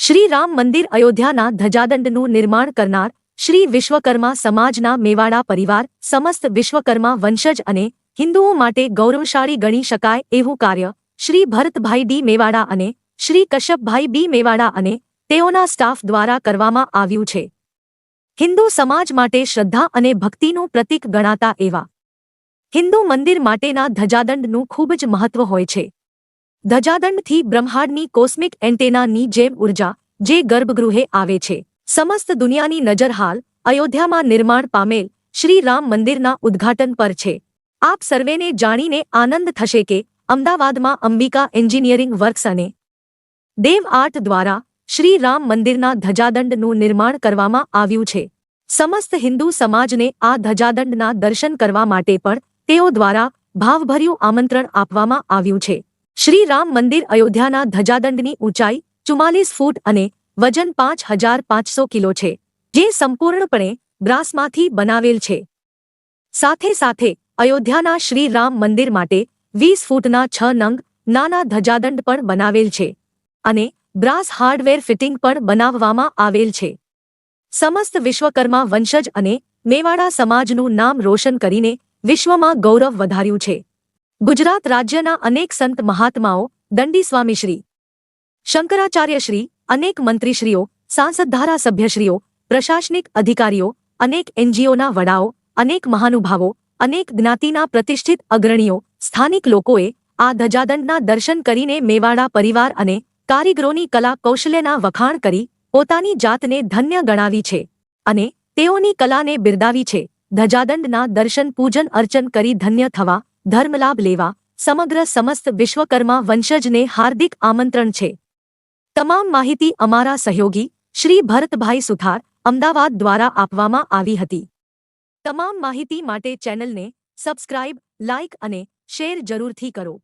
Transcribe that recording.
શ્રી રામ મંદિર અયોધ્યાના ધજાદંડનું નિર્માણ કરનાર શ્રી વિશ્વકર્મા સમાજના મેવાડા પરિવાર, સમસ્ત વિશ્વકર્મા વંશજ અને હિન્દુઓ માટે ગૌરવશાળી ગણી શકાય એવું કાર્ય શ્રી ભરતભાઈ ડી મેવાડા અને શ્રી કશ્યપભાઈ બી મેવાડા અને તેઓના સ્ટાફ દ્વારા કરવામાં આવ્યું છે. હિન્દુ સમાજ માટે શ્રદ્ધા અને ભક્તિનું પ્રતીક ગણાતા એવા. હિન્દુ મંદિર માટેના ધજાદંડનું ખૂબ જ મહત્વ હોય છે. ધજાદંડથી બ્રહ્માંડની કોસ્મિક એન્ટેનાની જેમ ઊર્જા, જે ગર્ભગૃહે આવે છે. સમસ્ત દુનિયાની નજર હાલ અયોધ્યામાં નિર્માણ પામેલ શ્રી રામ મંદિરના ઉદ્ઘાટન પર છે. આપ સર્વેને જાણીને આનંદ થશે કે અમદાવાદમાં અંબિકા એન્જિનિયરિંગ વર્ક્સ અને દેવ આર્ટ દ્વારા શ્રી રામ મંદિરના ધજાદંડનું નિર્માણ કરવામાં આવ્યું છે. સમસ્ત હિન્દુ સમાજને આ ધજાદંડના દર્શન કરવા માટે પણ તેઓ દ્વારા ભાવભર્યું આમંત્રણ આપવામાં આવ્યું છે. શ્રી રામ મંદિર અયોધ્યાના ધજાદંડની ઊંચાઈ ચુમ્માલીસ ફૂટ અને વજન પાંચ હજાર પાંચસો કિલો છે, જે સંપૂર્ણપણે બ્રાસમાંથી બનાવેલ છે. સાથે સાથે, અયોધ્યાના શ્રી રામ મંદિર માટે વીસ ફૂટના છ નંગ નાના ધજાદંડ પણ બનાવેલ છે અને બ્રાસ હાર્ડવેર ફિટિંગ પણ બનાવવામાં આવેલ છે. સમસ્ત વિશ્વકર્મા વંશજ અને મેવાડા સમાજનું નામ રોશન કરીને વિશ્વમાં ગૌરવ વધાર્યું છે. ગુજરાત રાજ્યના અનેક સંત મહાત્માઓ દંડી સ્વામીશ્રી શંકરાચાર્યશ્રી, અનેક મંત્રીશ્રીઓ, સાંસદ ધારાસભ્યશ્રીઓ, પ્રશાસનિક અધિકારીઓ, અનેક એનજીઓના વડાઓ, અનેક મહાનુભાવો, અનેક જ્ઞાતિના પ્રતિષ્ઠિત અગ્રણીઓ, સ્થાનિક લોકોએ આ ધજાદંડના દર્શન કરીને મેવાડા પરિવાર અને કારીગરોની કલા કૌશલ્યના વખાણ કરી પોતાની જાતને ધન્ય ગણાવી છે અને તેઓની કલાને બિરદાવી છે. ધજાદંડના દર્શન પૂજન અર્ચન કરી ધન્ય થવા ધર્મલાભ લેવા સમગ્ર સમસ્ત વિશ્વકર્મા વંશજને હાર્દિક આમંત્રણ છે. તમામ માહિતી અમારા સહયોગી શ્રી ભરતભાઈ સુથાર અમદાવાદ દ્વારા આપવામાં આવી હતી. તમામ માહિતી માટે ચેનલને સબસ્ક્રાઇબ, લાઇક અને શેર જરૂરથી કરો.